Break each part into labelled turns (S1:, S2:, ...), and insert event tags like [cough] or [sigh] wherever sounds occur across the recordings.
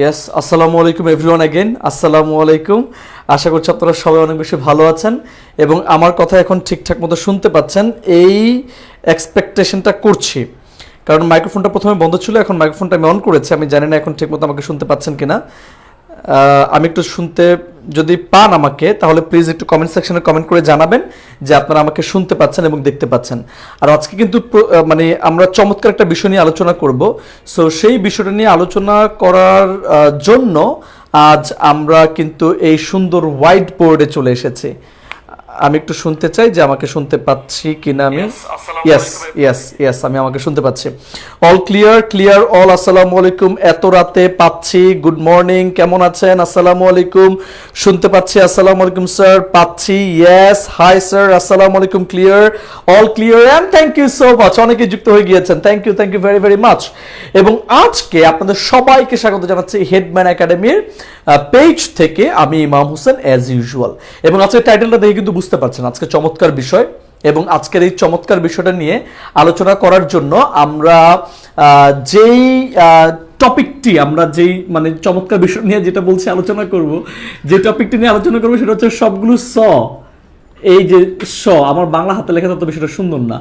S1: Yes আসসালামু আলাইকুম everyone again আসসালামু আলাইকুম আশা করছি আপনারা সবাই অনেক বেশি ভালো আছেন এবং আমার কথা এখন ঠিকঠাক মতো শুনতে পাচ্ছেন। এই এক্সপেকটেশনটা করছি। কারণ মাইক্রোফোনটা প্রথমে বন্ধ ছিল, এখন মাইক্রোফোনটা আমি অন করেছি। আমি জানি না এখন ঠিক মতো আমাকে শুনতে পাচ্ছেন কিনা। আমি একটু শুনতে যদি পান আমাকে, তাহলে প্লিজ একটু কমেন্ট সেকশনে কমেন্ট করে জানাবেন যে আপনারা আমাকে শুনতে পাচ্ছেন এবং দেখতে পাচ্ছেন। আর আজকে কিন্তু মানে আমরা চমৎকার একটা বিষয় নিয়ে আলোচনা করব। সো সেই বিষয়টা নিয়ে আলোচনা করার জন্য আজ আমরা কিন্তু এই সুন্দর হোয়াইট বোর্ডে চলে এসেছি। আমি একটু শুনতে চাই যে আমাকে শুনতে পাচ্ছি কিনা আমি। ইয়েস ইয়েস ইয়েস আমি আমাকে শুনতে পাচ্ছি। অল ক্লিয়ার ক্লিয়ার অল আসসালামু আলাইকুম। এত রাতে পাচ্ছি। গুড মর্নিং কেমন আছেন? আসসালামু আলাইকুম। শুনতে পাচ্ছি আসসালামু আলাইকুম স্যার পাচ্ছি। ইয়েস হাই স্যার আসসালামু আলাইকুম clear all clear and thank you so much অনেকে যুক্ত হয়ে গিয়েছেন। Thank you thank you very very much এবং আজকে আপনাদের সবাইকে স্বাগত জানাচ্ছি হেডম্যান একাডেমির পেজ থেকে আমি ইমাম হোসেন অ্যাজ ইউজুয়াল এবং আজকের টাইটেলটা দেখে কিন্তু বুঝতে পারছেন আজকে চমৎকার বিষয় এবং আজকের এই চমৎকার বিষয়টা নিয়ে আলোচনা করার জন্য আমরা যেই টপিকটি আমরা যেই মানে চমৎকার বিষয় নিয়ে যেটা বলছি আলোচনা করব, যে টপিকটি নিয়ে আলোচনা করব সেটা হচ্ছে সবগুলো স। এই যে স, আমার বাংলা হাতে লেখা তত বিষয়টা সুন্দর না।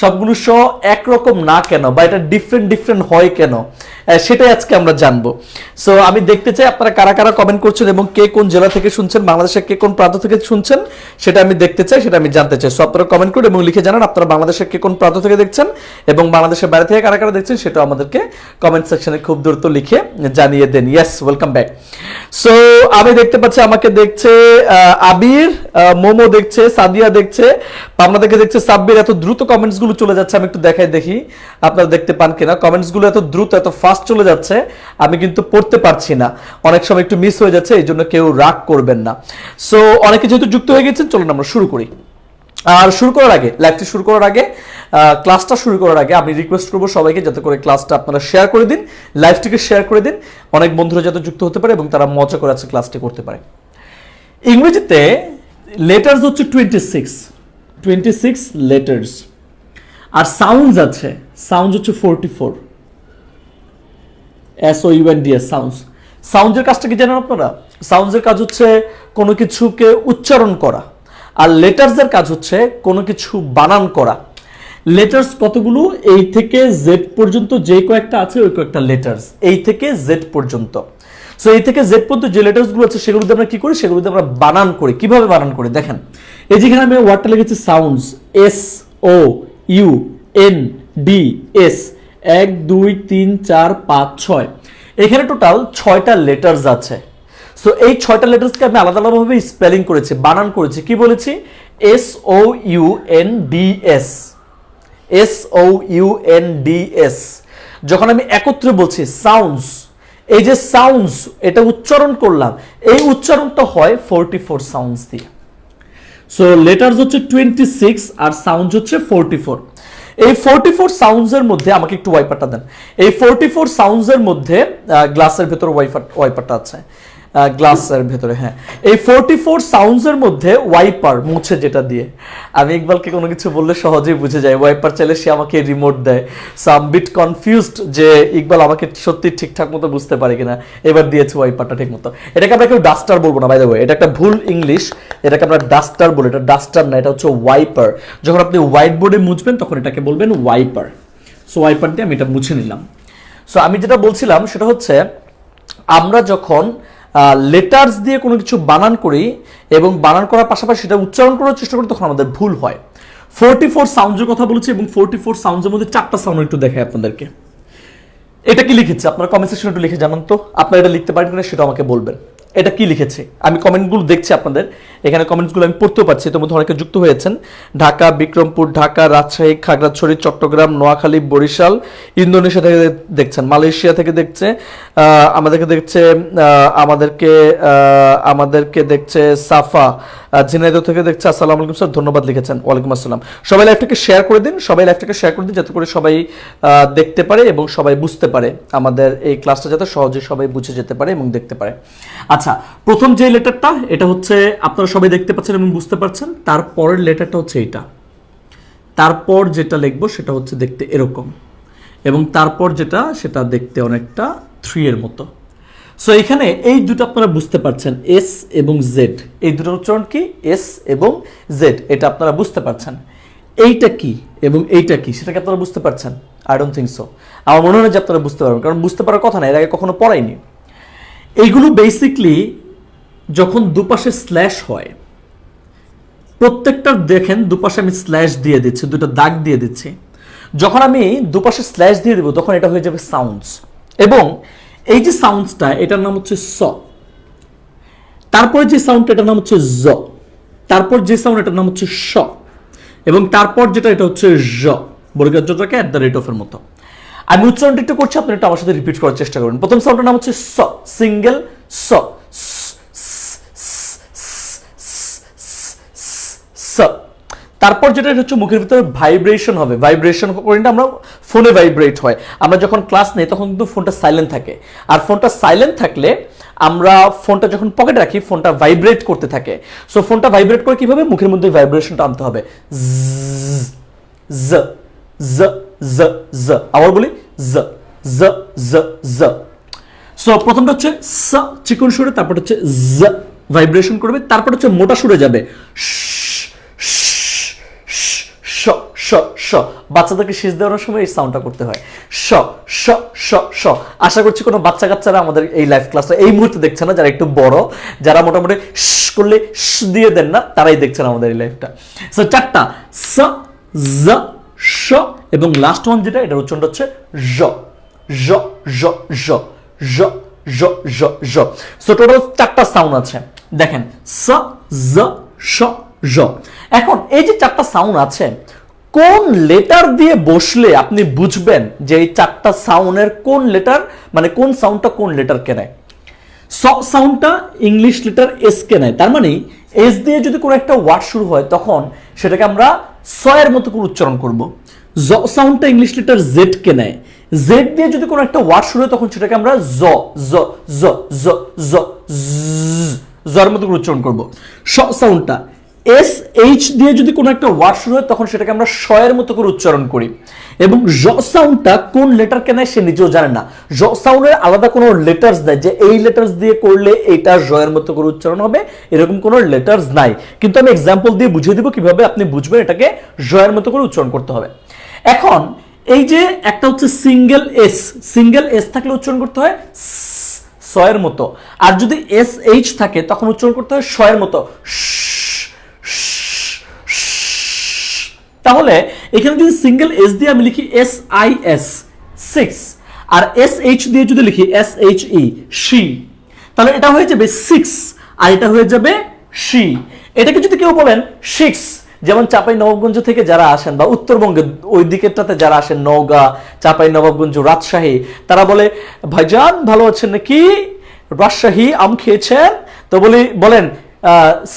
S1: সবগুলো স একরকম না কেন বা এটা ডিফারেন্ট ডিফারেন্ট হয় কেন? সেটাই আজকে আমরা জানব। সো আমি দেখতে চাই আপনারা কারা কারা কমেন্ট করছেন এবং কে কোন জেলা থেকে শুনছেন, বাংলাদেশের কে কোন প্রান্ত থেকে শুনছেন, সেটা আমি দেখতে চাই, সেটা আমি জানতে চাই। সো আপনারা কমেন্ট করুন এবং লিখে জানান আপনারা বাংলাদেশের কে কোন প্রান্ত থেকে দেখছেন এবং বাংলাদেশের বাইরে থেকে কারা কারা দেখছেন সেটা আমাদেরকে কমেন্ট সেকশনে খুব দ্রুত লিখে জানিয়ে দেন। ইয়েস ওয়েলকাম ব্যাক সো আমি দেখতে পাচ্ছি আমাকে দেখছে আবির মোমো দেখছে, সাদিয়া দেখছে, পাবনা থেকে দেখছে, সাব্বির, এত দ্রুত কমেন্টস গুলো চলে যাচ্ছে, আমি একটু দেখাই দেখি, আপনারা দেখতে পান কিনা। কমেন্টসগুলো এত দ্রুত, এত ফাস্ট চলে যাচ্ছে, আমি কিন্তু পড়তে পারছি না। অনেক সময় একটু মিস হয়ে যাচ্ছে এই জন্য কেউ রাগ করবেন না। সো অনেকে যেহেতু যুক্ত হয়ে গেছেন, চলুন আমরা শুরু করি। আর শুরু করার আগে লাইভটি শুরু করার আগে ক্লাসটা শুরু করার আগে আমি রিকোয়েস্ট করব সবাইকে যাতে করে ক্লাসটা আপনারা শেয়ার করে দিন লাইভটিকে শেয়ার করে দিন। অনেক বন্ধুরা যাতে যুক্ত হতে পারে এবং তারা মজা করে আছে ক্লাসটি করতে পারে। ইংরেজিতে লেটার্স হচ্ছে twenty six twenty six letters আর সাউন্ডস আছে। সাউন্ডস হচ্ছে forty four S O U N D S sounds সাউন্ডের কাজটা কি জানেন আপনারা? সাউন্ডসের কাজ হচ্ছে কোনো কিছুকে উচ্চারণ করা। আর লেটার্সের কাজ হচ্ছে কোনো কিছু বানান করা। লেটার্স কতগুলো? এই থেকে জেড পর্যন্ত যে কয়েকটা আছে, ওই কয়েকটা লেটার্স এই থেকে জেড পর্যন্ত। সো এই থেকে জেড পর্যন্ত যে লেটার্সগুলো আছে, সেগুলোতে আমরা কি করি? সেগুলোতে আমরা বানান করি। কীভাবে বানান করি? দেখেন। এই যেখানে আমি ওয়ার্ডটা লিখেছি sounds S O U, N, D, S, এক, দুই, তিন, চার, পাঁচ, ছয়। এখানে টোটাল ছয়টা লেটার্স আছে। সো এই ছয়টা লেটার্সকে আমি আলাদা আলাদাভাবে স্পেলিং করেছি, বানান করেছি। কি বলেছি? S O U N D S S O U N D S যখন আমি একত্রে বলছি সাউন্ডস এই যে সাউন্ডস এটা উচ্চারণ করলাম, এই উচ্চারণটা হয় ফোরটি ফোর সাউন্ডস দিয়ে। সো লেটার্স হচ্ছে টোয়েন্টি সিক্স আর সাউন্ড হচ্ছে ফোরটি ফোর এই ফোরটি ফোর সাউন্ডসের মধ্যে আমাকে একটু ওয়াইপারটা দেন। এই ফোরটি ফোর সাউন্ডসের মধ্যে গ্লাসের ভেতরে ওয়াইফার ওয়াইপারটা আছে। গ্লাসের ভেতরে হ্যাঁ। এই ফোরটি ফোর সাউন্ডসের মধ্যে ওয়াইপার মুছে যেটা দিয়ে। আমি ইকবালকে কোনো কিছু বললে সহজেই বুঝে যায় ওয়াইপার চাইলে সে আমাকে রিমোট দেয়। সো আম বিট কনফিউজড যে ইকবাল আমাকে সত্যি ঠিকঠাক মতো বুঝতে পারে কিনা। এবার দিয়েছে ওয়াইপারটা ঠিক মতো। এটাকে আমরা কেউ ডাস্টার বলব না বাই এটা একটা ভুল ইংলিশ এটাকে আমরা ডাস্টার বলি। এটা ডাস্টার না, এটা হচ্ছে ওয়াইপার যখন আপনি হোয়াইট বোর্ডে মুছবেন, তখন এটাকে বলবেন ওয়াইপার সো ওয়াইপার দিয়ে আমি এটা মুছে নিলাম। সো আমি যেটা বলছিলাম, সেটা হচ্ছে আমরা যখন লেটার্স দিয়ে কোনো কিছু বানান করি এবং বানান করার পাশাপাশি সেটা উচ্চারণ করার চেষ্টা করি, তখন আমাদের ভুল হয়। ফোরটি ফোর সাউন্ডের কথা বলেছি এবং ফোরটি ফোর সাউন্ডের মধ্যে চারটা সাউন্ড একটু দেখাই আপনাদেরকে। এটা কি লিখেছে? আপনারা কমেন্ট সেকশনে একটু লিখে জানান তো। আপনারা এটা লিখতে পারেন কিনা সেটা আমাকে বলবেন। এটা কি লিখেছে? আমি কমেন্টগুলো দেখছি আপনাদের। এখানে কমেন্টসগুলো আমি পড়তেও পারছি। তোমাদের অনেকে যুক্ত হয়েছেন। ঢাকা, বিক্রমপুর, ঢাকা, রাজশাহী, খাগড়াছড়ি, চট্টগ্রাম, নোয়াখালী, বরিশাল, ইন্দোনেশিয়া থেকে দেখছেন। মালয়েশিয়া থেকে দেখছে আমাদেরকে দেখছে আমাদেরকে আমাদেরকে দেখছে সাফা। ঝিনাইদহ থেকে দেখছে, আসসালামু আলাইকুম স্যার, ধন্যবাদ লিখেছেন। ওয়ালাইকুম আসসালাম। সবাই লাইভটাকে শেয়ার করে দিন, সবাই লাইভটাকে শেয়ার করে দিন, যাতে করে সবাই দেখতে পারে এবং সবাই বুঝতে পারে আমাদের এই ক্লাসটা যাতে সহজে সবাই বুঝে যেতে পারে এবং দেখতে পারে। আচ্ছা প্রথম যে লেটারটা এটা হচ্ছে আপনারা সবাই দেখতে পাচ্ছেন এবং বুঝতে পারছেন, তারপরের লেটারটা হচ্ছে এটা তারপর যেটা লিখব, সেটা হচ্ছে দেখতে এরকম। এবং তারপর যেটা, সেটা দেখতে অনেকটা থ্রি এর মতো। সো এখানে এই দুটো আপনারা বুঝতে পারছেন এস এবং জেড এই দুটো উচ্চারণ কি? এস এবং জেড এটা আপনারা বুঝতে পারছেন। এইটা কি এবং এইটা কি, সেটাকে আপনারা বুঝতে পারছেন? আই ডোন্ট থিঙ্ক সো আমার মনে হয় যে আপনারা বুঝতে পারবেন, কারণ বুঝতে পারার কথা না, এর আগে কখনো পড়াইনি। এইগুলো বেসিকলি যখন দুপাশে স্ল্যাশ হয়, প্রত্যেকটার দেখেন দুপাশে আমি স্ল্যাশ দিয়ে দিচ্ছি, দুটো দাগ দিয়ে দিচ্ছি। যখন আমি দুপাশে স্ল্যাশ দিয়ে দেবো, তখন এটা হয়ে যাবে সাউন্ডস এবং এই যে সাউন্ডসটা এটার নাম হচ্ছে স। তারপর যে সাউন্ডটা এটার নাম হচ্ছে জ। তারপর যে সাউন্ড এটার নাম হচ্ছে স এবং তারপর যেটা, এটা হচ্ছে জ বর্গজটাকে অ্যাট দ্য রেট অফের মতো। আমি উচ্চারণটা একটু করছি, আপনি একটু আমার সাথে রিপিট করার চেষ্টা করবেন প্রথম সাউন্ডটার নাম হচ্ছে স। সিঙ্গেল স স। তারপর যেটা হচ্ছে মুখের ভিতরে ভাইব্রেশন হবে। ভাইব্রেশন করি না আমরা ফোনে ভাইব্রেট হয়। আমরা যখন ক্লাস নেই, তখন কিন্তু ফোনটা সাইলেন্ট থাকে। আর ফোনটা সাইলেন্ট থাকলে আমরা ফোনটা যখন পকেটে রাখি ফোনটা ভাইব্রেট করতে থাকে। সো ফোনটা ভাইব্রেট করে কীভাবে? মুখের মধ্যে ভাইব্রেশনটা আনতে হবে। জ জ জ জ আবার বলি জ জ জ জ সো প্রথমটা হচ্ছে স চিকন সুরে, তারপর হচ্ছে জ ভাইব্রেশন করবে, তারপর হচ্ছে মোটা সুরে যাবে। শ শ বাচ্চাদেরকে শেষ দেওয়ার সময় এই সাউন্ডটা করতে হয়। শ শ শ শ আশা করছি কোনো বাচ্চা কাচ্চারা আমাদের এই লাইভ ক্লাসটা এই মুহূর্তে দেখছে না, যারা একটু বড়, যারা মোটামুটি শ করলে শ দিয়ে দেন না, তারাই দেখছেন আমাদের এই লাইভটা সো চারটা, স, জ শ এবং লাস্ট ওয়ান যেটা, এটার উচ্চারণটা হচ্ছে জ জ জ জ জ জ জ জ সো টোটাল চারটা সাউন্ড আছে। দেখেন, স, জ শ জ এখন, এই যে চারটা সাউন্ড আছে কোন লেটার দিয়ে বসলে আপনি বুঝবেন যে এই চারটা সাউন্ডের কোন লেটার মানে কোন সাউন্ডটা কোন লেটার কে নেয়? স সাউন্ডটা ইংলিশ লেটার এস কে নেয়। তার মানে এস দিয়ে যদি কোনো একটা ওয়ার্ড শুরু হয়, তখন সেটাকে আমরা স এর মতো করে উচ্চারণ করব। জ সাউন্ডটা ইংলিশ লেটার জেড কে নেয়। জেড দিয়ে যদি কোনো একটা ওয়ার্ড শুরু হয়, তখন সেটাকে আমরা জ জ জ জ জ জর মতো করে উচ্চারণ করব। স সাউন্ডটা এস এইচ দিয়ে যদি কোনো একটা ওয়ার্ড শুরু হয়, তখন সেটাকে আমরা শয়ের মতো করে উচ্চারণ করি। এবং জ সাউন্ডটা কোন লেটার কে নেয়, সে নিজেও জানে না। জ সাউন্ডের আলাদা কোনো লেটার্স দেয় যে এই লেটার্স দিয়ে করলে এইটা জয়ের মতো করে উচ্চারণ হবে, এরকম কোনো লেটার্স নাই। কিন্তু আমি এক্সাম্পল দিয়ে বুঝিয়ে দিব কীভাবে আপনি বুঝবেন এটাকে জয়ের মতো করে উচ্চারণ করতে হবে। এখন, এই যে একটা হচ্ছে সিঙ্গেল এস সিঙ্গেল এস থাকলে উচ্চারণ করতে হয় সয়ের মতো। আর যদি এস এইচ থাকে, তখন উচ্চারণ করতে হয় শয়ের মতো। তাহলে এখানে যদি সিঙ্গেল এস দিয়ে আমি লিখি এস আই এস সিক্স আর এস এইচ দিয়ে যদি লিখি এস এইচ ই সি তাহলে এটা হয়ে যাবে সিক্স আর এটা হয়ে যাবে সি এটাকে যদি কেউ বলেন সিক্স যেমন চাপাই নবাবগঞ্জ থেকে যারা আসেন বা উত্তরবঙ্গে ওই দিকেরটাতে যারা আসেন, নওগাঁ চাপাই নবাবগঞ্জ রাজশাহী, তারা বলে, ভাইজান, ভালো আছেন নাকি? রাজশাহী আম খেয়েছেন? তো বলি, বলেন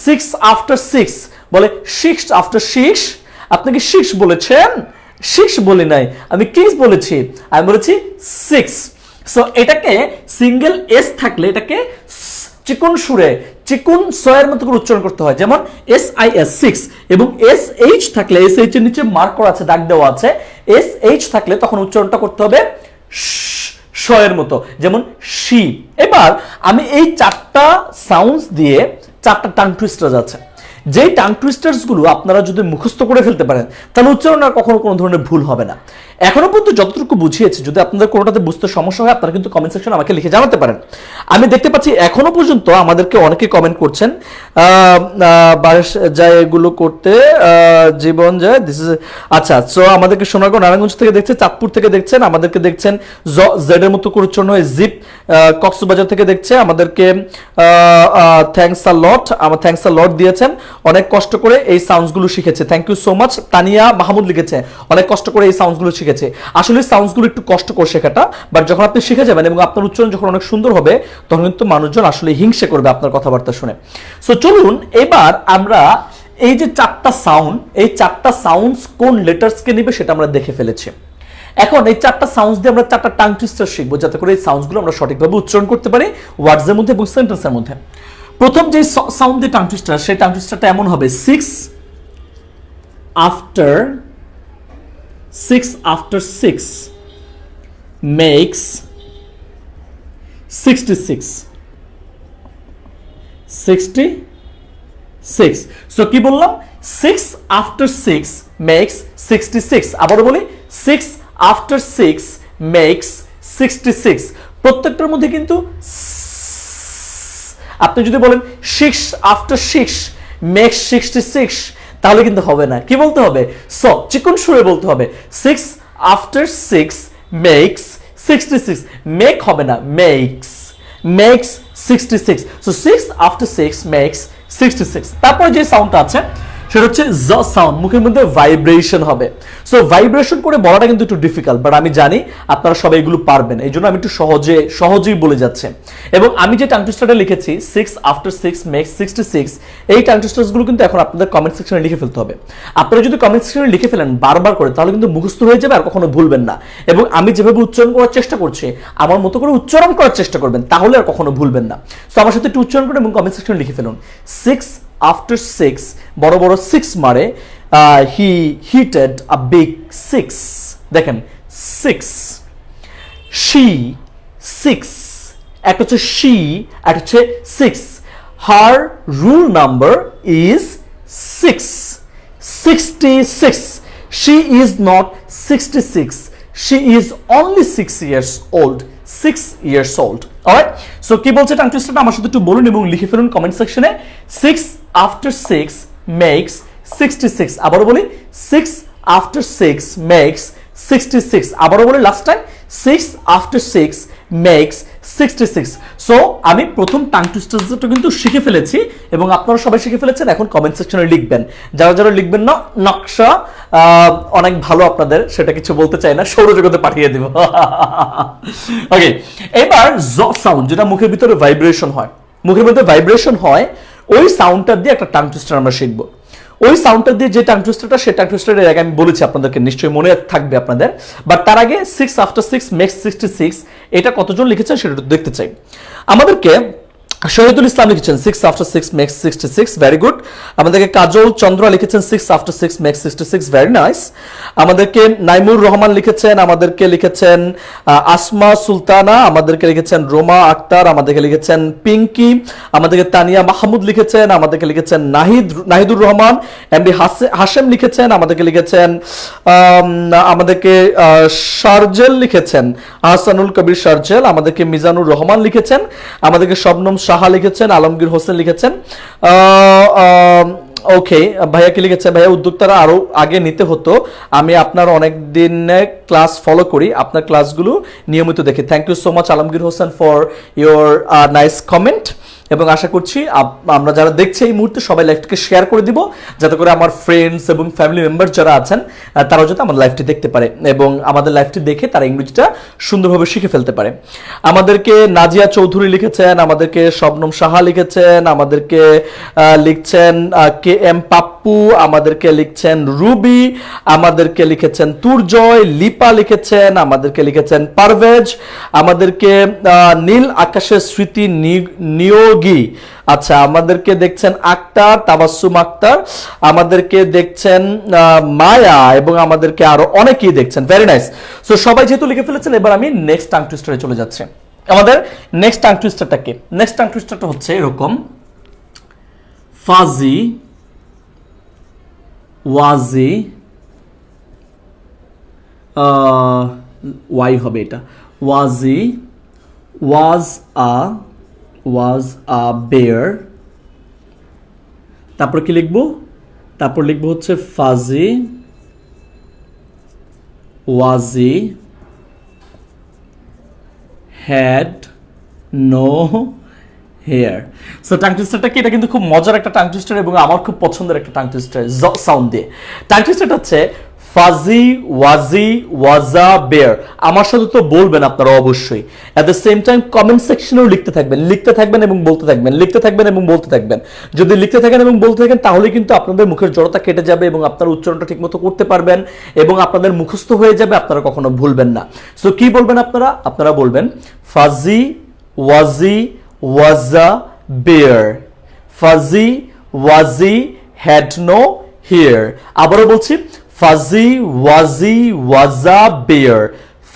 S1: সিক্স আফটার সিক্স বলে সিক্স আফটার সিক্স আপনি কি সিক্স বলেছেন সিক্স বলি নাই, আমি কিস বলেছি, আমি বলেছি সিক্স সো এটাকে সিঙ্গেল এস থাকলে এটাকে চিকুন সুরে, চিকুন সয়ের মতো করে উচ্চারণ করতে হয়, যেমন এস আই এস সিক্স এবং এস এইচ থাকলে এস এইচ এর নিচে মার্ক করা আছে, দাগ দেওয়া আছে এস এইচ থাকলে তখন উচ্চারণটা করতে হবে শয়ের মতো, যেমন শি। এবার, আমি এই চারটা সাউন্ডস দিয়ে চারটা টাং টুইস্টার্স আছে। যেই টাং টুইস্টার্সগুলো আপনারা যদি মুখস্থ করে ফেলতে পারেন, তাহলে উচ্চারণ আর কখনো কোনো ধরনের ভুল হবে না। এখনও পর্যন্ত যতটুকু বুঝিয়েছি, যদি আপনাদের কোনোটাতে বুঝতে সমস্যা হয়, আপনারা কিন্তু কমেন্ট সেকশন আমাকে লিখে জানাতে পারেন। আমি দেখতে পাচ্ছি এখনও পর্যন্ত আমাদেরকে অনেকে কমেন্ট করছেন। যায় এগুলো করতে জীবন যায় দিস ইজ আচ্ছা সো আমাদেরকে সোনারগাঁও, নারায়ণগঞ্জ থেকে দেখছে চাঁদপুর থেকে দেখছেন, আমাদেরকে দেখছেন জেড এর মতো করে উচ্চারণ জিপ কক্সবাজার থেকে দেখছে, আমাদেরকে থ্যাংকস আ লট আমার থ্যাংকস আ লট দিয়েছেন। অনেক কষ্ট করে এই সাউন্ডসগুলো শিখেছে। Thank you so much Tania Mahmud লিখেছে। অনেক কষ্ট করে এই সাউন্ডসগুলো শিখেছে। আসলে সাউন্ডসগুলো একটু কষ্ট করে শেখাটা বাট যখন আপনি শিখে যাবেন এবং আপনার উচ্চারণ যখন অনেক সুন্দর হবে, তখন কিন্তু মানুষজন আসলে হিংসে করবে আপনার কথাবার্তা শুনে। সো চলুন এবার আমরা এই যে চারটা সাউন্ড এই চারটা সাউন্ডস কোন লেটার্সকে নেবে সেটা আমরা দেখে ফেলেছি। এখন এই চারটা সাউন্ডস দিয়ে আমরা চারটা টাং টুইস্টার শিখব, যাতে করে এই সাউন্ডসগুলো আমরা সঠিকভাবে উচ্চারণ করতে পারি ওয়ার্ডসের মধ্যে এবং সেন্টেন্সের মধ্যে। প্রথম যে সাউন্ড দিয়ে টাং টুইস্টার সেই টাং টুইস্টারটা এমন হবে six after six after six makes 66 66 so কি বললাম 6 after 6 makes 66 আবারও বলি 6 after 6 makes 66 প্রত্যেকটার মধ্যে কিন্তু আপনি যদি বলেন 6 after 6 makes 66 তাহলে কিন্তু হবে না। কি বলতে হবে? স চিকন সুরে বলতে হবে। Six after six makes sixty six make হবে না makes makes sixty six so six after six makes sixty six তারপরে যে সাউন্ডটা আছে সেটা হচ্ছে জ সাউন্ড মুখের মধ্যে ভাইব্রেশন হবে। সো ভাইব্রেশন করে বলাটা কিন্তু একটু ডিফিকাল্ট বাট আমি জানি আপনারা সবাই এগুলো পারবেন। এই জন্য আমি একটু সহজে, সহজেই বলে যাচ্ছে। এবং আমি যে টাং টুইস্টারটা লিখেছি six after six makes sixty six এই টাং টুইস্টার্সগুলো কিন্তু এখন আপনাদের কমেন্ট সেকশনে লিখে ফেলতে হবে। আপনারা যদি কমেন্ট সেকশনে লিখে ফেলেন বারবার করে, তাহলে কিন্তু মুখস্থ হয়ে যাবে আর কখনো ভুলবেন না। এবং আমি যেভাবে উচ্চারণ করার চেষ্টা করছি, আমার মতো করে উচ্চারণ করার চেষ্টা করবেন, তাহলে আর কখনো ভুলবেন না। তো আমার সাথে একটু উচ্চারণ করে এবং কমেন্ট সেকশনে লিখে ফেলুন। সিক্স আফটার সিক্স বড় বড় সিক্স মারে he hitted a big six দেখেন সিক্স শি সিক্স একটা হচ্ছে শি একটা হচ্ছে six her rule number is six sixty six she is not sixty six she is only six years old six years old alright so কি বলছে tongue? টুইস্টারটা আমার সাথে একটু বলুন এবং লিখে ফেলুন কমেন্ট সেকশনে six after six makes sixty six আবারও বলি six after six makes sixty six আবারও বলি last time six after six makes sixty six so আমি প্রথম টাং টুইস্টারটা কিন্তু শিখে ফেলেছি এবং আপনারা সবাই শিখে ফেলেছেন, এখন কমেন্ট সেকশনে লিখবেন। যারা যারা লিখবেন না, নকশা অনেক ভালো আপনাদের, সেটা কিছু বলতে চাই না, সৌরজগতে পাঠিয়ে দিব। [laughs] ওকে এবার জ সাউন্ড যেটা মুখের ভিতরে ভাইব্রেশন হয়। মুখের মধ্যে ভাইব্রেশন হয় ওই সাউন্ডটা দিয়ে একটা টাং টুইস্টার আমরা শিখব। ওই সাউন্ডটা দিয়ে যে টাং টুইস্টারটা সেই টাং টুইস্টারের আগে আমি বলেছি আপনাদেরকে, নিশ্চয়ই মনে থাকবে আপনাদের। বাট তার আগে six after six makes sixty six এটা কতজন লিখেছেন সেটা দেখতে চাই। আমাদেরকে শহীদুল ইসলাম লিখেছেন six after six makes sixty six very good আমাদেরকে কাজল চন্দ্র লিখেছেন six after six makes sixty six very nice আমাদেরকে নাইমুর রহমান লিখেছেন, আমাদেরকে লিখেছেন আসমা সুলতানা, আমাদেরকে লিখেছেন, রোমা আক্তার, আমাদেরকে লিখেছেন, পিঙ্কি, আমাদেরকে তানিয়া মাহমুদ লিখেছেন, আমাদেরকে লিখেছেন, নাহিদ, নাহিদুর রহমান এমডি হাসেম লিখেছেন, আমাদেরকে লিখেছেন আমাদেরকে শারজেল লিখেছেন, আহসানুল কবির শারজেল আমাদেরকে মিজানুর রহমান লিখেছেন, আমাদেরকে শবনম সাহা লিখেছেন, আলমগীর হোসেন লিখেছেন। ওকে, ভাইয়া কি লিখেছে ভাইয়া, উদ্যোক্তারা আরও আগে নিতে হতো। আমি আপনার অনেক দিন ক্লাস ফলো করি, আপনার ক্লাসগুলো নিয়মিত দেখি। Thank you so much Alamgir Hossain for your nice comment এবং আশা করছি আমরা যারা দেখছি এই মুহূর্তে সবাই লাইভটিকে শেয়ার করে দিব, যাতে করে আমার ফ্রেন্ডস এবং ফ্যামিলি মেম্বার যারা আছেন তারাও যাতে আমার লাইভটি দেখতে পারে এবং আমাদের লাইভটি দেখে তারা ইংরেজিটা সুন্দরভাবে শিখে ফেলতে পারে। আমাদেরকে নাজিয়া চৌধুরী লিখেছেন, আমাদেরকে শবনম সাহা লিখেছেন, আমাদেরকে লিখছেন কে এম পাপ্পু, আমাদেরকে লিখছেন রুবি, আমাদেরকে লিখেছেন তুরজয়, লিপা লিখেছেন, আমাদেরকে লিখেছেন পারভেজ, আমাদেরকে নীল আকাশের স্মৃতি নি- নিয়োগী আচ্ছা আমাদেরকে দেখছেন আক্তার তাবাসুম আক্তার, আমাদেরকে দেখছেন মায়া এবং আমাদেরকে আরও অনেকেই দেখছেন। ভেরি নাইস সো সবাই যেহেতু লিখে ফেলেছেন, এবার আমি নেক্সট টাং টুইস্টারে চলে যাচ্ছি। আমাদের নেক্সট টাং টুইস্টারটা কি? নেক্সট টাং টুইস্টারটা হচ্ছে এরকম। ফাজি, ওয়াজি ওয়াই হবে এটা। ওয়াজি, ওয়াজ আ ওয়াজ আ বেয়ার তারপর কি লিখব? তারপর লিখব হচ্ছে fuzzy wuzzy had no hair so tongue টুইস্টারটা কি? এটা কিন্তু খুব মজার একটা টাং টুইস্টার এবং আমার খুব পছন্দের একটা টাং টুইস্টার সাউন্ড দিয়ে। টাং টুইস্টারটা হচ্ছে ফাজি, ওয়াজি, ওয়াজা, বেয়ার। আমার সাথে তো বলবেন আপনারা অবশ্যই। At the same time comment সেকশনেও লিখতে থাকবেন। লিখতে থাকবেন এবং বলতে থাকবেন। লিখতে থাকবেন এবং বলতে থাকবেন। যদি লিখতে থাকেন এবং বলতে থাকেন, তাহলে কিন্তু আপনাদের মুখের জড়তা কেটে যাবে এবং আপনার উচ্চারণটা ঠিকমতো করতে পারবেন এবং আপনাদের মুখস্থ হয়ে যাবে। আপনারা কখনো ভুলবেন না। সো কি বলবেন আপনারা? আপনারা বলবেন, fuzzy, wuzzy, was a, bear. Fuzzy, wuzzy had no hair আবারও বলছি fuzzy wuzzy was a bear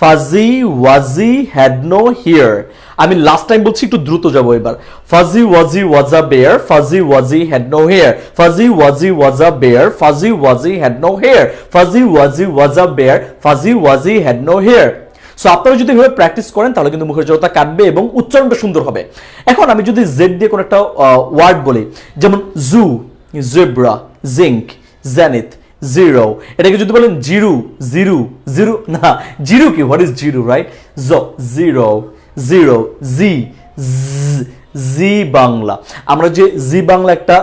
S1: fuzzy wuzzy had no hair আমি লাস্ট টাইম বলছি একটু দ্রুত যাব এবার। Fuzzy wuzzy was bear fuzzy wuzzy had no hair fuzzy wuzzy was bear fuzzy wuzzy had no hair fuzzy wuzzy was bear fuzzy wuzzy had no hair so আপনারা যদি এভাবে practice করেন, তাহলে কিন্তু মুখের জড়তা কাটবে এবং উচ্চারণটা সুন্দর হবে। এখন আমি যদি জেড দিয়ে কোনো একটা ওয়ার্ড বলি, যেমন zoo zebra zinc zenith zero. এটাকে যদি বলেন জিরু জিরু জিরু, না, জিরু কি? হোয়াট ইজ জিরু রাইট জ zero zero, Zee Zee Bangla. আমরা যে জি বাংলা একটা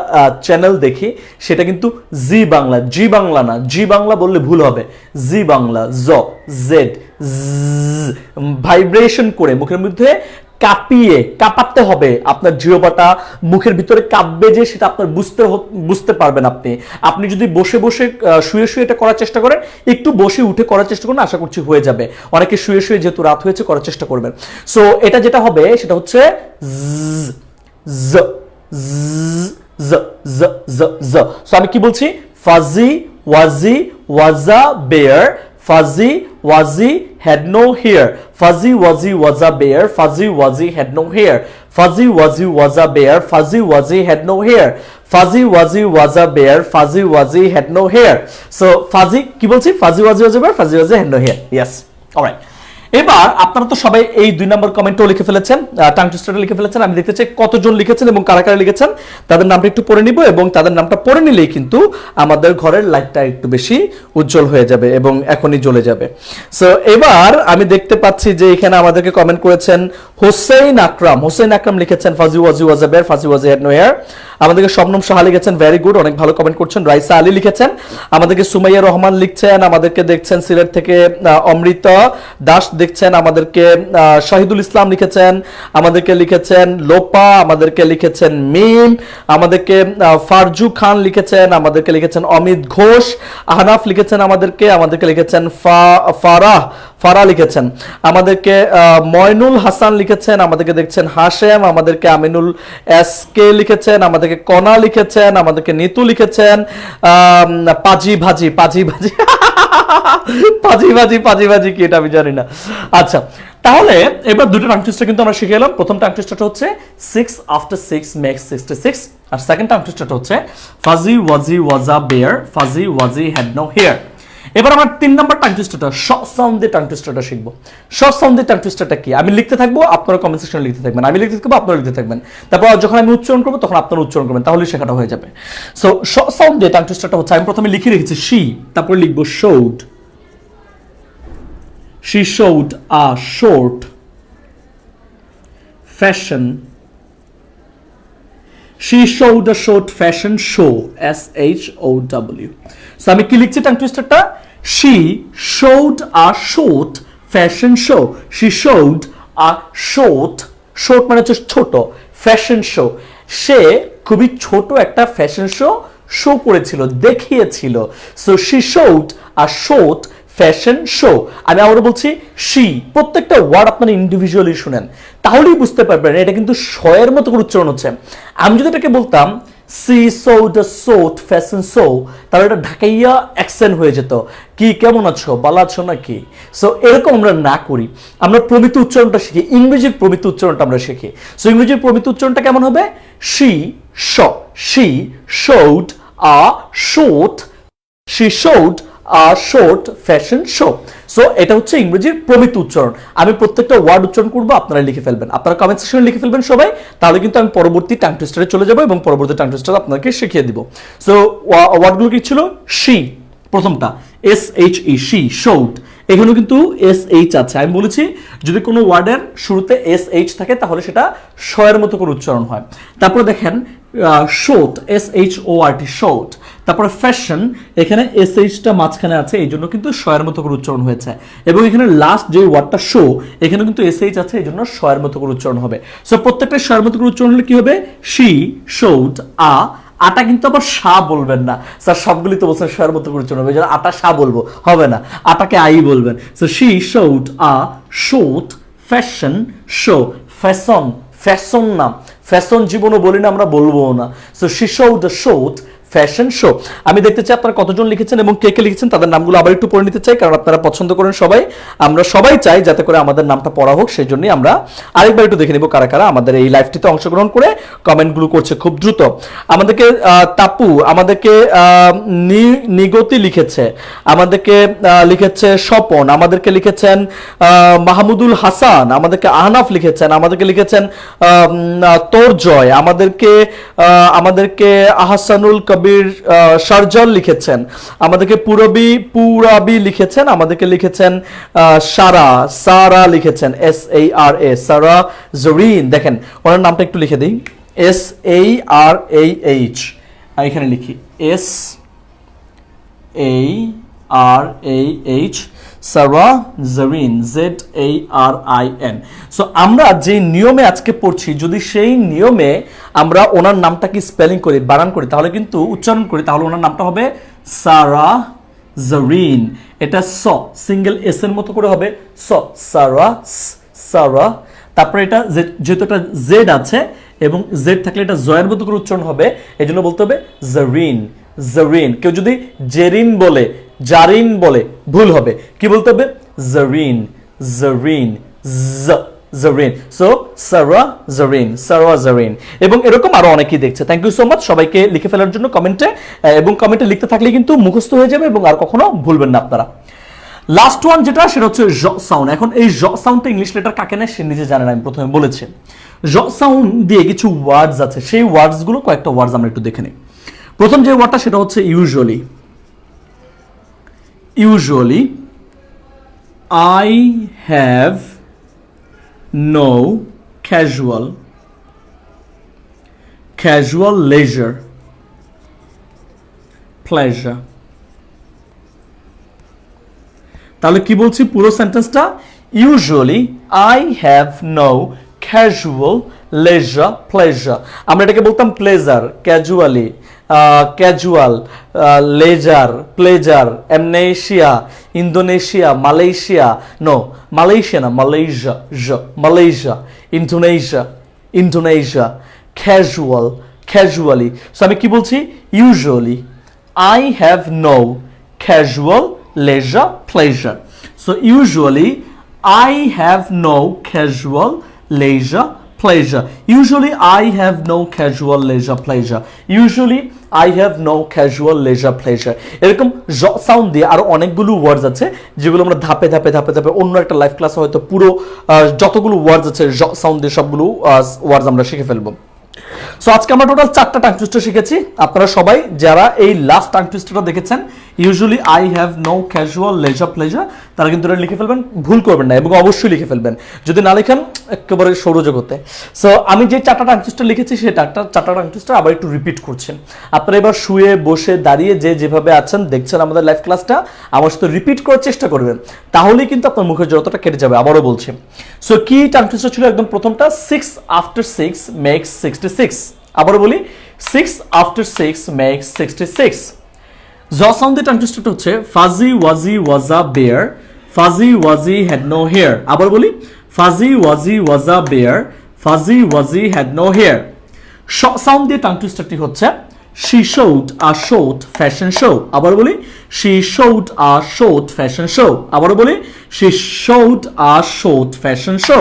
S1: চ্যানেল দেখি, সেটা কিন্তু জি বাংলা জি বাংলা না, জি বাংলা বললে ভুল হবে। জি বাংলা, জ, জেড ভাইব্রেশন করে মুখের মধ্যে কাঁপিয়ে, কাঁপাতে হবে। আপনার জিরোবাটা মুখের ভিতরে কাঁপবে যে সেটা আপনার বুঝতে বুঝতে পারবেন আপনি। আপনি যদি বসে বসে শুয়ে শুয়ে এটা করার চেষ্টা করেন, একটু বসে উঠে করার চেষ্টা করুন, আশা করছি হয়ে যাবে। অনেকে শুয়ে শুয়ে যেহেতু রাত হয়েছে, করার চেষ্টা করবেন। সো এটা যেটা হবে, সেটা হচ্ছে আমি কি বলছি? Fuzzy, wuzzy, was a, bear fuzzy wuzzy had no hair fuzzy wuzzy was a bear fuzzy wuzzy had no hair fuzzy wuzzy was a bear fuzzy wuzzy had no hair fuzzy wuzzy was a bear fuzzy wuzzy had no hair so fuzzy কি বলছি wuzzy was a bear fuzzy wuzzy had no hair yes alright এবার আপনারা তো সবাই এই দুই নম্বর কমেন্টও লিখে ফেলেছেন টাং টুস্টারটা লিখে ফেলেছেন, আমি দেখতে চাই কতজন লিখেছেন এবং কারা কারা লিখেছেন। তাদের নামটা একটু পড়ে নিব এবং তাদের নামটা পড়ে নিলেই কিন্তু আমাদের ঘরের লাইটটা একটু বেশি উজ্জ্বল হয়ে যাবে এবং এখনই জ্বলে যাবে। সো এবার আমি দেখতে পাচ্ছি যে এখানে আমাদেরকে কমেন্ট করেছেন হোসেইন আকরাম। হোসেইন আকরাম লিখেছেন fuzzy wuzzy was fuzzy wuzzy had no hair আমাদেরকে শবনম সাহা লিখেছেন ভেরি গুড অনেক ভালো কমেন্ট করছেন। রাইসা আলী লিখেছেন, আমাদেরকে সুমাইয়া রহমান লিখছেন, আমাদেরকে দেখছেন সিলেট থেকে অমৃতা দাস দেখছেন, আমাদেরকে শাহিদুল ইসলাম লিখেছেন, আমাদেরকে লিখেছেন লোপা, আমাদেরকে লিখেছেন মিম, আমাদেরকে ফারজু খান লিখেছেন, আমাদেরকে লিখেছেন অমিত ঘোষ, আহনাফ লিখেছেন আমাদেরকে আমাদেরকে লিখেছেন ফা- ফারাহ ফারা লিখেছেন। আমাদেরকে ময়নুল হাসান লিখেছেন, আমাদেরকে দেখছেন হাশেম, আমাদেরকে আমিনুল এস কে লিখেছেন, আমাদেরকে কণা লিখেছেন, আমাদেরকে নিতু লিখেছেন পাজি ভাজি পাজি ভাজি। [laughs] পাজি ভাজি পাজি ভাজি কি এটা আমি জানি না। আচ্ছা তাহলে এবার দুটো টাং টুইস্টার কিন্তু আমরা শিখে এলাম। প্রথম টাং টুইস্টারটা হচ্ছে six after six makes sixty six আর সেকেন্ড টাং টুইস্টারটা হচ্ছে fuzzy wuzzy was a bear fuzzy wuzzy had no hair এবার আমার তিন নম্বর টাং টুইস্টারটা শ সাউন্ড দিয়ে টাং টুইস্টারটা শিখব। শ সাউন্ড দিয়ে টাং টুইস্টারটা কি? আমি লিখতে থাকব, আপনারা কমেন্ট সেকশনে লিখতে থাকবেন। আমি লিখতে থাকব, আপনারা লিখতে থাকবেন। তারপর যখন আমি উচ্চারণ করব, তখন আপনারা উচ্চারণ করবেন তাহলে শেখাটা হয়ে যাবে। সো শ সাউন্ড দিয়ে টাং টুইস্টারটা হচ্ছে, আমি প্রথমে লিখে রেখেছি শি তারপর লিখব showed She showed a short fashion She showed a short fashion show. S H O W. So, আমি কি লিখছি টাং টুইস্টারটা She showed a short fashion show she showed a short short মানে হচ্ছে ছোট ফ্যাশন শো সে খুবই ছোট একটা ফ্যাশন শো শো করেছিল, দেখিয়েছিল। So she showed a short fashion show আমি আবারও বলছি শি প্রত্যেকটা ওয়ার্ড আপনারা ইন্ডিভিজুয়ালি শুনেন। তাহলেই বুঝতে পারবেন, এটা কিন্তু শয়ের মতো করে উচ্চারণ হচ্ছে। আমি যদি এটাকে বলতাম she so the short fashion show তাহলে এটা ঢাকাইয়া অ্যাকসেন্ট হয়ে যেত। কি, কেমন আছো? ভালো আছো নাকি? সো এরকম আমরা না করি। আমরা প্রমিত উচ্চারণটা শিখি। ইংরেজির প্রমিত উচ্চারণটা আমরা শিখি। সো ইংরেজির প্রমিত উচ্চারণটা কেমন হবে? She Shaw she showed a short she a short fashion show so এটা হচ্ছে ইংরেজির প্রমিত উচ্চারণ। আমি প্রত্যেকটা ওয়ার্ড উচ্চারণ করব, আপনারা লিখে ফেলবেন। আপনারা কমেন্ট সেকশনে লিখে ফেলবেন সবাই, তাহলে কিন্তু আমি পরবর্তী টাং টেস্টারে চলে যাব এবং পরবর্তী টাং টেস্টার আপনাকে শিখিয়ে দিব। সো ওয়ার্ডগুলো কি ছিল? শি প্রথমটা। S H E she short এখানেও কিন্তু এস এইচ আছে। আমি বলেছি, যদি কোনো ওয়ার্ডের শুরুতে এস এইচ থাকে, তাহলে সেটা শয়ের মতো করে উচ্চারণ হয়। তারপরে দেখেন short S H O R T short তারপরে ফ্যাশন এখানে এস এইচটা মাঝখানে আছে, এই জন্য কিন্তু শয়ের মতো করে উচ্চারণ হয়েছে। এবং এখানে লাস্ট যে ওয়ার্ডটা শো এখানে কিন্তু এস এইচ আছে, এই জন্য শয়ের মতো করে উচ্চারণ হবে। সো প্রত্যেকটা শয়ের মতো করে উচ্চারণ হলে কি হবে? She short a. আটা কিন্তু আবার সা বলবেন না। স্যার, সবগুলি তো বলছেন শয়ের মতো করে উচ্চারণ হবে। আটা সা বলব, হবে না। আটাকে আই বলবেন। So she short a short fashion show fashion fashion না। ফ্যাশন জীবনও বলি না আমরা বলব না। So she showed the short fashion show আমি দেখতে চাই আপনারা কতজন লিখেছেন এবং কে কে লিখেছেন তাদের নামগুলো আবার একটু পড়ে নিতে চাই কারণ আপনারা পছন্দ করেন সবাই। আমরা সবাই চাই যাতে করে আমাদের নামটা পড়া হোক সেই জন্যই আমরা আরেকবার একটু দেখে নিব কারা কারা আমাদের এই লাইভটিতে অংশগ্রহণ করে কমেন্টগুলো করছে খুব দ্রুত। আমাদেরকে তাপু আমাদেরকে নিগতি লিখেছে। আমাদেরকে লিখেছে স্বপন আমাদেরকে লিখেছেন মাহমুদুল হাসান আমাদেরকে আহনাফ লিখেছেন আমাদেরকে লিখেছেন আহ, তোরজয় আমাদেরকে আমাদেরকে আহসানুল কবির আহ, শারজাল লিখেছেন। আমাদেরকে পুরবি পুরাবি লিখেছেন আমাদেরকে লিখেছেন সারা সারা লিখেছেন এস এই আর এ সারা জরিন। দেখেন ওনার নামটা একটু লিখে দিই। এস এই আর এই এইচ এখানে লিখি। এস এই আর এই এইচ সারা জরিন জেড এই আর আই এন সো আমরা যে নিয়মে আজকে পড়ছি যদি সেই নিয়মে আমরা ওনার নামটাকে স্পেলিং করি, বানান করি, তাহলে কিন্তু উচ্চারণ করি, তাহলে ওনার নামটা হবে সারা জরিন। এটা স সিঙ্গেল এস এর মতো করে হবে, স, সারা সারা। তারপরে এটা যেহেতু এটা জেড আছে, এবং জেড থাকলে এটা জয়ের মতো করে উচ্চারণ হবে এই জন্য বলতে হবে জারিন জারিন। কেউ যদি জেরিন বলে, জারিন বলে, ভুল হবে। কি বলতে হবে? জারিন জারিন, জ। জারিন সো সারা জারিন সারা জারিন এবং এরকম আরও অনেকেই দেখছে। থ্যাংক ইউ সো মাচ সবাইকে লিখে ফেলার জন্য কমেন্টে। এবং কমেন্টে লিখতে থাকলে কিন্তু মুখস্থ হয়ে যাবে এবং আর কখনো ভুলবেন না আপনারা। লাস্ট ওয়ান যেটা, সেটা হচ্ছে জ সাউন্ড এখন এই জ সাউন্ডটা ইংলিশ লেটার কাকে নেয়, সে নিজে জানেন আমি প্রথমে বলেছি। জ সাউন্ড দিয়ে কিছু ওয়ার্ডস আছে। সেই ওয়ার্ডসগুলো কয়েকটা ওয়ার্ডস আমরা একটু দেখে নিই। প্রথম যে ওয়ার্ডটা সেটা হচ্ছে usually usually I have no casual. Casual leisure. Pleasure. তাহলে কি বলছি পুরো সেন্টেন্সটা usually I have no casual leisure pleasure আমরা এটাকে বলতাম pleasure casually casual leisure pleasure amnesia Indonesia Malaysia no Malaysia না মালয়েশিয়া জ Malaysia Indonesia Indonesia casual casually so আমি কি বলছি? Usually I have no casual, leisure, pleasure. So, usually, i have no casual, leisure pleasure. Usually, i have no casual leisure pleasure. Usually, i have no casual leisure pleasure. এরকম sound দিয়ে আরও অনেকগুলো ওয়ার্ডস আছে, যেগুলো আমরা ধাপে ধাপে ধাপে ধাপে অন্য একটা লাইভ ক্লাসে হয়তো পুরো যতগুলো ওয়ার্ডস আছে জ সাউন্ড দিয়ে সবগুলো ওয়ার্ডস আমরা শিখে ফেলব। সো আজকে আমরা টোটাল চারটা টাং টুইস্টার শিখেছি। আপনারা সবাই যারা এই লাস্ট টাং টুইস্টারটা দেখেছেন usually I have no casual leisure pleasure তারা কিন্তু এটা লিখে ফেলবেন, ভুল করবেন না, এবং অবশ্যই লিখে ফেলবেন। যদি না লিখেন, একেবারে সৌরজগতে। সো আমি যে চারটা টাং টুইস্টার লিখেছি, সেই চারটা চারটা টাং টুইস্টার আবার একটু রিপিট করছেন। আপনারা এবার শুয়ে, বসে, দাঁড়িয়ে যে যেভাবে আছেন, দেখছেন আমাদের লাইভ ক্লাসটা আমার সাথে রিপিট করার চেষ্টা করবেন। তাহলেই কিন্তু আপনার মুখের জড়তাটা কেটে যাবে, আবারও বলছি। সো কি টাং টুইস্টার ছিল একদম প্রথমটা? Six after six makes sixty six আবারও বলি six after six makes sixty six জ সাউন্ডের টাং টুইস্টারটা হচ্ছে fuzzy wuzzy was a bear fuzzy wuzzy had no hair আবার বলি fuzzy wuzzy was a bear fuzzy wuzzy had no hair Shaw sound দিয়ে tongue হচ্ছে she showed a short fashion show আবার বলি she showed a short fashion show আবার বলি she showed a short fashion show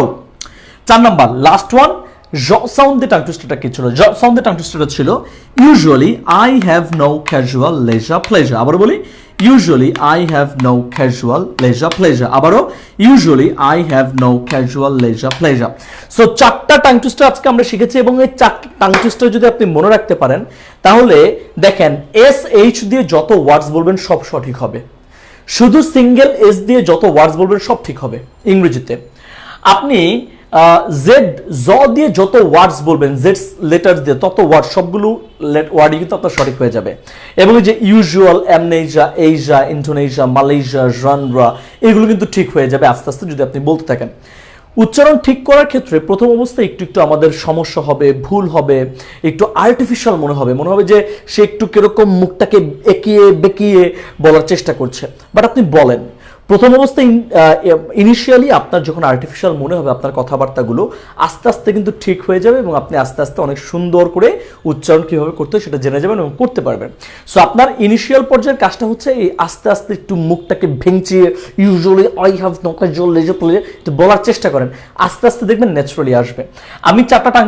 S1: চার number last one sound tongue টুইস্টারটা কি ছিল? জ সাউন্ড টাং টুইস্টারটা ছিল usually I have no casual leisure pleasure আবার বলি usually I have no casual leisure pleasure আবারও usually I have no casual leisure pleasure so চারটা টাং টুইস্টার আজকে আমরা শিখেছি এবং এই চারটা টাং টুইস্টার যদি আপনি মনে রাখতে পারেন, তাহলে দেখেন এস এইচ দিয়ে যত ওয়ার্ডস বলবেন সব সঠিক হবে। শুধু সিঙ্গেল এস দিয়ে যত ওয়ার্ডস বলবেন সব ঠিক হবে ইংরেজিতে। আপনি জেড জ দিয়ে যত ওয়ার্ডস বলবেন জেড লেটার দিয়ে তত ওয়ার্ড সবগুলো ওয়ার্ডই কিন্তু আপনার সঠিক হয়ে যাবে। এবং যে usual amnesia Asia Indonesia Malaysia জানরা এগুলো কিন্তু ঠিক হয়ে যাবে আস্তে আস্তে যদি আপনি বলতে থাকেন। উচ্চারণ ঠিক করার ক্ষেত্রে প্রথম অবস্থায় একটু একটু আমাদের সমস্যা হবে, ভুল হবে, একটু আর্টিফিশিয়াল মনে হবে মনে হবে যে সে একটু কীরকম মুখটাকে একিয়ে বেঁকিয়ে বলার চেষ্টা করছে। বাট আপনি বলেন প্রথম অবস্থায় ইনিশিয়ালি আপনার যখন আর্টিফিশিয়াল মনে হবে আপনার কথাবার্তাগুলো, আস্তে আস্তে কিন্তু ঠিক হয়ে যাবে এবং আপনি আস্তে আস্তে অনেক সুন্দর করে উচ্চারণ কীভাবে করতে সেটা জেনে যাবেন এবং করতে পারবেন। সো আপনার ইনিশিয়াল পর্যায়ের কাজটা হচ্ছে এই আস্তে আস্তে একটু মুখটাকে ভেঙচিয়ে ইউজুয়ালি আই হ্যাভ নকা জল লেজে প্লে একটু বলার চেষ্টা করেন। আস্তে আস্তে দেখবেন ন্যাচারালি আসবে। আমি চারটা টাং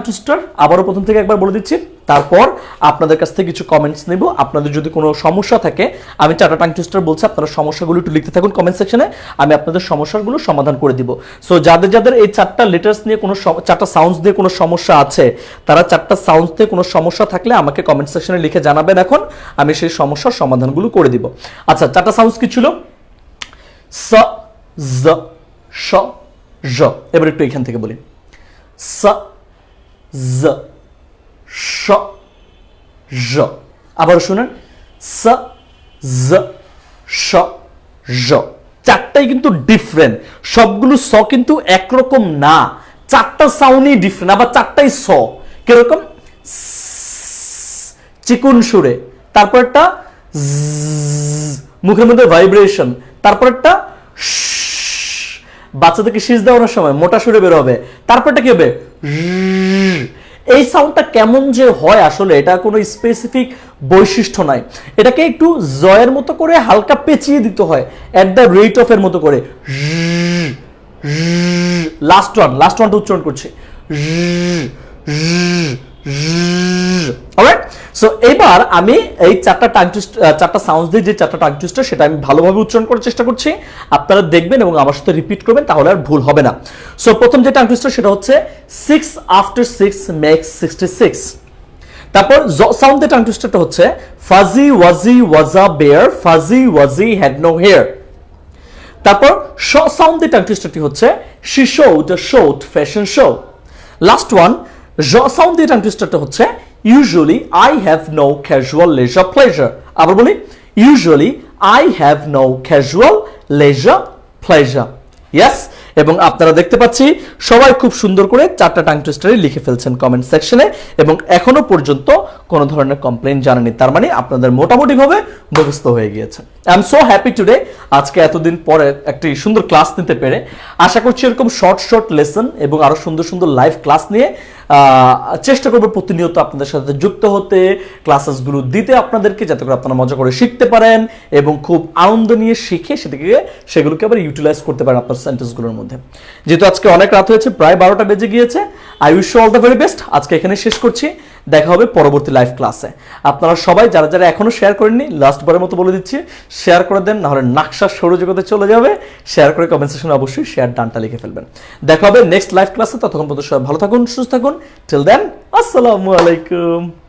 S1: আবারও প্রথম থেকে একবার বলে দিচ্ছি। তারপর আপনাদের কাছ থেকে কিছু কমেন্টস নেব। আপনাদের যদি কোনো সমস্যা থাকে, আমি চারটা টাং টুইস্টার বলছি, আপনারা সমস্যাগুলো একটু লিখতে থাকুন কমেন্ট সেকশনে আমি আপনাদের সমস্যাগুলো সমাধান করে দিব। সো যাদের যাদের এই চারটা লেটার্স নিয়ে কোনো চারটা সাউন্ডস দিয়ে কোনো সমস্যা আছে, তারা চারটা সাউন্ডস দিয়ে কোনো সমস্যা থাকলে আমাকে কমেন্ট সেকশনে লিখে জানাবেন এখন, আমি সেই সমস্যার সমাধানগুলো করে দিব। আচ্ছা চারটা সাউন্ডস কি ছিল? স, জ স, জ। এবার একটু এখান থেকে বলি। স, জ স জ আবার শুনেন। স, জ স জ চারটাই কিন্তু ডিফারেন্ট সবগুলো স কিন্তু একরকম না। চারটা সাউন্ডই ডিফারেন্ট আবার চারটাই স। কীরকম? চিকুন সুরে। তারপর একটা মুখের মধ্যে ভাইব্রেশন তারপর একটা বাচ্চাদেরকে শীষ দেওয়ানোর সময় মোটা সুরে বের হবে। তারপরটা কি হবে। এই সাউন্ডটা কেমন যে হয় আসলে এটা কোনো স্পেসিফিক বৈশিষ্ট্য নাই। এটাকে একটু জয়ের মতো করে হালকা পেঁচিয়ে দিতে হয় অ্যাট দ্য রেট অফ এর মতো করে। লাস্ট ওয়ান লাস্ট ওয়ানটা উচ্চারণ করছে। অলরাইট সো এবার আমি এই চারটা টাং টুইস্ট চারটা সাউন্ডস দিয়ে যে চারটা টাং টুইস্টার সেটা আমি ভালোভাবে উচ্চারণ করার চেষ্টা করছি। আপনারা দেখবেন এবং আমার সাথে রিপিট করবেন, তাহলে আর ভুল হবে না। সো প্রথম যে টাং টুইস্টার সেটা হচ্ছে six after six makes sixty six তারপর জ সাউন্ড দিয়ে টাং টুইস্টারটা হচ্ছে fuzzy wuzzy was a bear fuzzy wuzzy had no hair তারপর শ সাউন্ড দিয়ে টাং টুইস্টারটি হচ্ছে she showed short fashion show last one sound দিয়ে টুইস্টারটা হচ্ছে usually I have no casual leisure pleasure আবার বলি usually I have no casual leisure pleasure yes এবং আপনারা দেখতে পাচ্ছি, সবাই খুব সুন্দর করে চারটা টাং টুইস্টারে লিখে ফেলছেন কমেন্ট সেকশনে এবং এখনও পর্যন্ত কোনো ধরনের কমপ্লেন জানানি তার মানে আপনাদের মোটামুটিভাবে মুখস্থ হয়ে গিয়েছে। I am so happy today আজকে এতদিন পরে একটি সুন্দর ক্লাস নিতে পেরে। আশা করছি এরকম শর্ট শর্ট লেসন এবং আরও সুন্দর সুন্দর লাইভ ক্লাস নিয়ে চেষ্টা করব প্রতিনিয়ত আপনাদের সাথে যুক্ত হতে ক্লাসেসগুলো দিতে আপনাদেরকে, যাতে করে আপনারা মজা করে শিখতে পারেন এবং খুব আনন্দ নিয়ে শিখে সেটাকে সেগুলোকে আবার ইউটিলাইজ করতে পারেন আপনার সেন্টেন্সগুলোর মধ্যে। যেহেতু আজকে অনেক রাত হয়েছে, প্রায় বারোটা বেজে গিয়েছে। I wish all the very best আজকে এখানে শেষ করছি। দেখা হবে পরবর্তী লাইভ ক্লাসে আপনারা সবাই যারা যারা এখনও শেয়ার করেননি লাস্ট বারের মতো বলে দিচ্ছি শেয়ার করে দেন, নাহলে নাকশার সৌরজগতে চলে যাবে। শেয়ার করে কমেন্ট সেকশনে অবশ্যই শেয়ার ডানটা লিখে ফেলবেন। দেখা হবে নেক্সট লাইভ ক্লাসে ততক্ষণ পর্যন্ত সবাই ভালো থাকুন, সুস্থ থাকুন। টিল দেন আসসালামু আলাইকুম।